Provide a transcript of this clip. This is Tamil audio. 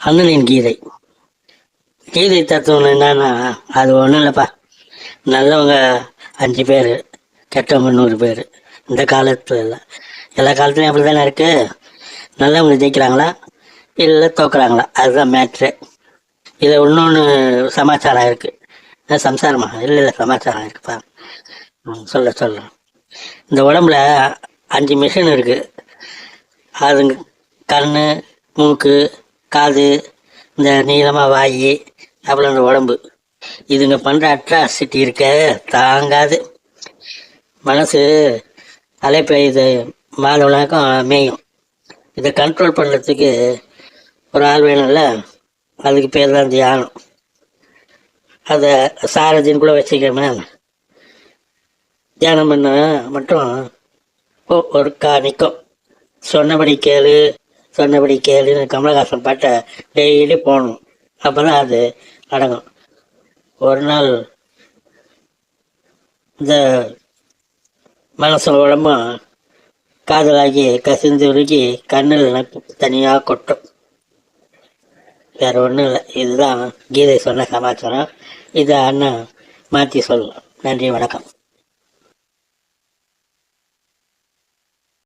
அண்ணனின் கீதை. கீதை தத்துவம் என்னன்னா அது ஒன்றும் இல்லைப்பா. நல்லவங்க அஞ்சு பேர் கெட்டவங்க நூறு பேர். இந்த காலத்துல இல்லை எல்லா காலத்துலையும் அப்படி தானே இருக்கு? நல்லவங்க ஜெயிக்கிறாங்களா? இல்லை தோக்குறாங்களா? அதுதான் மேட்ரு இதில் இன்னொன்று சமாச்சாரம் இருக்குது சம்சாரமா? இல்லை இல்லை சமாச்சாரம் இருக்குப்பா. ம், சொல்ல சொல்ல. இந்த உடம்புல அஞ்சு மிஷின் இருக்குது அதுங்க கண் மூக்கு காது இந்த நீளமாக வாய் அப்புறம் இந்த உடம்பு. இதுங்க பண்ணுற அட்ராசிட்டி இருக்க தாங்காது. மனசு அலைப்பை இது மாத மேயும் இதை கண்ட்ரோல் பண்ணுறதுக்கு ஒரு ஆள் வேணும்ல அதுக்கு பேர் தான் தியானம் அதை சாரதின்னு கூட வச்சுக்கோமே. தியானம் பண்ண மட்டும் ஒரு கா நிற்கும் சொன்னபடி கேளு சொன்னபடி கேளுன்னு கமலஹாசன் பாட்டை டெய்லி போகணும் அப்போ தான் அது அடங்கும் ஒரு நாள் இந்த மனசும் உடம்பும் காதலாகி கசிந்து உருகி கண்ணில் தனியாக கொட்டும். வேற ஒன்றும் இல்லை. இதுதான் கீதை சொன்ன சமாச்சாரம். இதை அண்ணன் மாற்றி சொல்லலாம். நன்றி வணக்கம்.